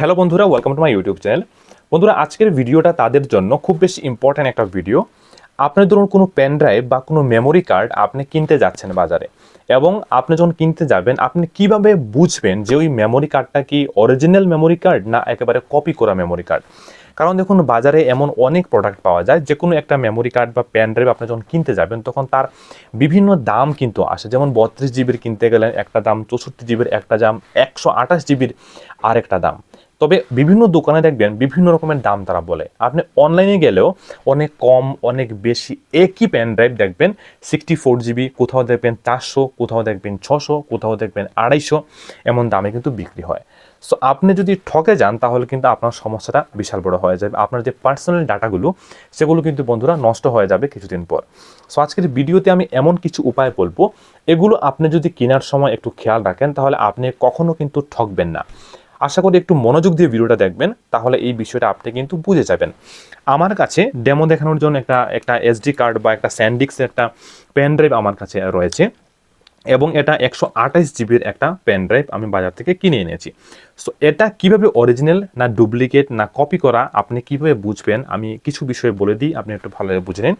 Hello বন্ধুরা welcome to my YouTube channel বন্ধুরা, আজকের ভিডিওটা তাদের জন্য খুব বেশি ইম্পর্ট্যান্ট একটা ভিডিও আপনি ধরুন কোনো পেন ড্রাইভ বা কোনো মেমোরি কার্ড আপনি কিনতে যাচ্ছেন বাজারে এবং আপনি যখন কিনতে যাবেন, আপনি কীভাবে বুঝবেন যে ওই মেমোরি কার্ডটা কি অরিজিনাল মেমোরি কার্ড না একেবারে কপি করা মেমোরি কার্ড কারণ দেখুন, বাজারে এমন অনেক প্রোডাক্ট পাওয়া যায়, যে কোনো একটা মেমোরি কার্ড বা পেন ড্রাইভ আপনি যখন কিনতে যাবেন, তখন তার বিভিন্ন দাম কিন্তু আসে। যেমন বত্রিশ জিবির কিনতে গেলে একটা দাম, চৌষট্টি জিবির একটা দাম, একশো আঠাশ জিবির আরেকটা দাম। তবে বিভিন্ন দোকানে দেখবেন বিভিন্ন রকমের দাম তারা বলে। আপনি অনলাইনে গেলেও অনেক কম, অনেক বেশি একই পেন ড্রাইভ দেখবেন সিক্সটি ফোর জিবি কোথাও দেখবেন চারশো, কোথাও দেখবেন ছশো, কোথাও দেখবেন আড়াইশো, এমন দামে কিন্তু বিক্রি হয়। সো আপনি যদি ঠকে যান, তাহলে কিন্তু আপনার সমস্যাটা বিশাল বড় হয়ে যাবে। আপনার যে পার্সোনাল ডাটাগুলো সেগুলো কিন্তু বন্ধুরা নষ্ট হয়ে যাবে কিছুদিন পর। সো আজকের ভিডিওতে আমি এমন কিছু উপায় বলব। এগুলো আপনি যদি কেনার সময় একটু খেয়াল রাখেন, তাহলে আপনি কখনো কিন্তু ঠকবেন না। আশা করি একটু মনোযোগ দিয়ে ভিডিওটা দেখবেন, তাহলে এই বিষয়টা আপনি কিন্তু বুঝে যাবেন। আমার কাছে ডেমো দেখানোর জন্য একটা একটা এসডি কার্ড বা একটা স্যান্ডিক্স একটা পেন ড্রাইভ আমার কাছে রয়েছে এবং এটা একশো আঠাশ জিবির একটা পেন ড্রাইভ আমি বাজার থেকে কিনে এনেছি। সো এটা কীভাবে অরিজিনাল না ডুপ্লিকেট না কপি করা আপনি কীভাবে বুঝবেন? আমি কিছু বিষয়ে বলে দিই, আপনি একটু ভালোভাবে বুঝে নিন।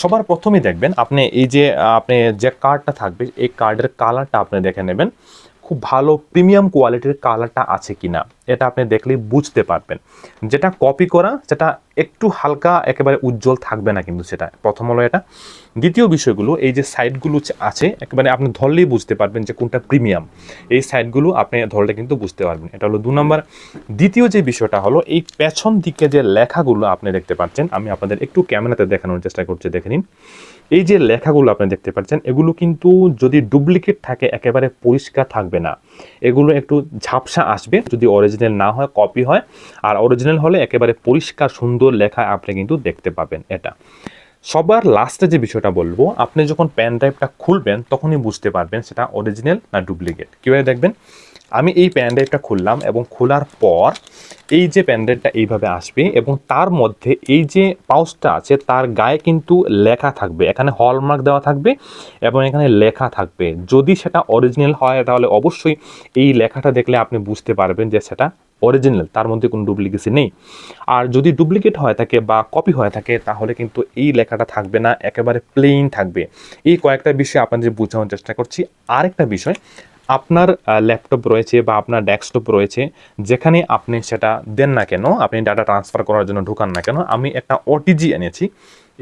সবার প্রথমেই দেখবেন, আপনি এই যে, আপনি যে কার্ডটা থাকবে, এই কার্ডের কালারটা আপনি দেখে নেবেন। খুব ভালো প্রিমিয়াম কোয়ালিটির কালারটা আছে কি না এটা আপনি দেখলেই বুঝতে পারবেন। যেটা কপি করা, সেটা একটু হালকা, একেবারে উজ্জ্বল থাকবে না কিন্তু সেটা। প্রথম হলো এটা। দ্বিতীয় বিষয়গুলো, এই যে সাইডগুলো আছে, একেবারে আপনি ধরলেই বুঝতে পারবেন যে কোনটা প্রিমিয়াম এই সাইডগুলো আপনি ধরলে কিন্তু বুঝতে পারবেন। এটা হলো দু নম্বর। দ্বিতীয় যে বিষয়টা হলো, এই পেছন দিকে যে লেখাগুলো আপনি দেখতে পাচ্ছেন, আমি আপনাদের একটু ক্যামেরাতে দেখানোর চেষ্টা করছি, দেখে নিন। এই যে লেখাগুলো আপনি দেখতে পাচ্ছেন, এগুলো কিন্তু যদি ডুপ্লিকেট থাকে, একেবারে পরিষ্কার থাকবে না। এগুলো একটু ঝাপসা আসবে যদি অরিজিনাল না হয় কপি হয়। আর অরিজিনাল হলে একেবারে পরিষ্কার, সুন্দর লেখা আপনি কিন্তু দেখতে পাবেন এটা। সবার লাস্টে যে বিষয়টা বলব, আপনি যখন পেন ড্রাইভটা খুলবেন, তখনই বুঝতে পারবেন সেটা অরিজিনাল না ডুপ্লিকেট কীভাবে দেখবেন? আমি এই পেন ড্রাইভটা খুললাম এবং খোলার পর এই যে পেন ড্রাইভটা এইভাবে আসবে এবং তার মধ্যে এই যে পাউচটা আছে, তার গায়ে কিন্তু লেখা থাকবে। এখানে হলমার্ক দেওয়া থাকবে এবং এখানে লেখা থাকবে। যদি সেটা অরিজিনাল হয়, তাহলে অবশ্যই এই লেখাটা দেখলে আপনি বুঝতে পারবেন যে সেটা অরিজিনাল তার মধ্যে কোনো ডুপ্লিকেসি নেই। আর যদি ডুপ্লিকেট হয়ে থাকে বা কপি হয়ে থাকে, তাহলে কিন্তু এই লেখাটা থাকবে না, একেবারে প্লেইন থাকবে। এই কয়েকটা বিষয় আপনাদের বোঝানোর চেষ্টা করছি। আরেকটা বিষয়, আপনার ল্যাপটপ রয়েছে বা আপনার ডেস্কটপ রয়েছে, যেখানে আপনি সেটা দেন না কেন, আপনি ডাটা ট্রান্সফার করার জন্য ঢুকান না কেন, আমি একটা ওটিজি এনেছি।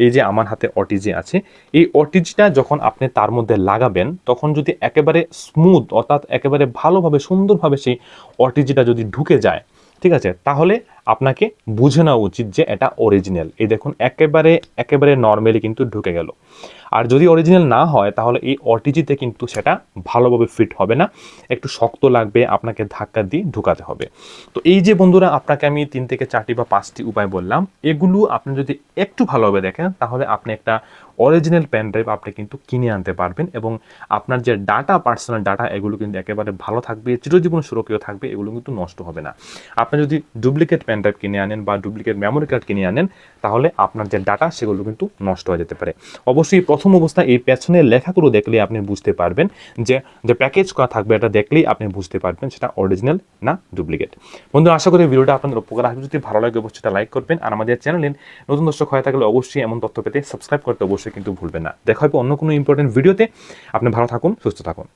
এই যে আমার হাতে অটিজি আছে, এই অটিজিটা যখন আপনি তার মধ্যে লাগাবেন, তখন যদি একেবারে স্মুথ অর্থাৎ একেবারে ভালোভাবে, সুন্দরভাবে সেই অটিজিটা যদি ঢুকে যায়, ঠিক আছে? তাহলে আপনাকে বুঝে নেওয়া উচিত যে এটা অরিজিনাল এই দেখুন, একেবারে একেবারে নর্মালি কিন্তু ঢুকে গেল। আর যদি অরিজিনাল না হয়, তাহলে এই অটিজিতে কিন্তু সেটা ভালোভাবে ফিট হবে না। একটু শক্ত লাগবে, আপনাকে ধাক্কা দিয়ে ঢুকাতে হবে। তো এই যে বন্ধুরা, আপনাকে আমি তিন থেকে চারটি বা পাঁচটি উপায় বললাম, এগুলো আপনি যদি একটু ভালোভাবে দেখেন, তাহলে আপনি একটা অরিজিনাল পেন ড্রাইভ আপনি কিন্তু কিনে আনতে পারবেন এবং আপনার যে ডাটা পার্সোনাল ডাটা এগুলো কিন্তু একেবারে ভালো থাকবে, চিরজীবন সুরক্ষিত থাকবে, এগুলো কিন্তু নষ্ট হবে না। আপনি যদি ডুপ্লিকেট পেন ড্রাইভ কিনে আনেন বা ডুপ্লিকেট মেমোরি কার্ড কিনে আনেন, তাহলে আপনার যে ডাটা সেগুলো কিন্তু নষ্ট হয়ে যেতে পারে। অবশ্যই প্রথম অবস্থায় এই পেছনের লেখাগুলো দেখলেই আপনি বুঝতে পারবেন যে যে প্যাকেজ করা থাকবে এটা দেখলেই আপনি বুঝতে পারবেন সেটা অরিজিনাল না ডুপ্লিকেট বন্ধু আশা করি ভিডিওটা আপনাদের উপকার আসবে। যদি ভালো লাগে অবশ্যই সেটা লাইক করবেন আর আমাদের চ্যানেলে নতুন দর্শক হয়ে থাকলে অবশ্যই এমন তথ্য পেতে সাবস্ক্রাইব করতে অবশ্যই কিন্তু ভুলবেন না। দেখা হবে অন্য কোনো ইম্পর্টেন্ট ভিডিওতে আপনি ভালো থাকুন, সুস্থ থাকুন।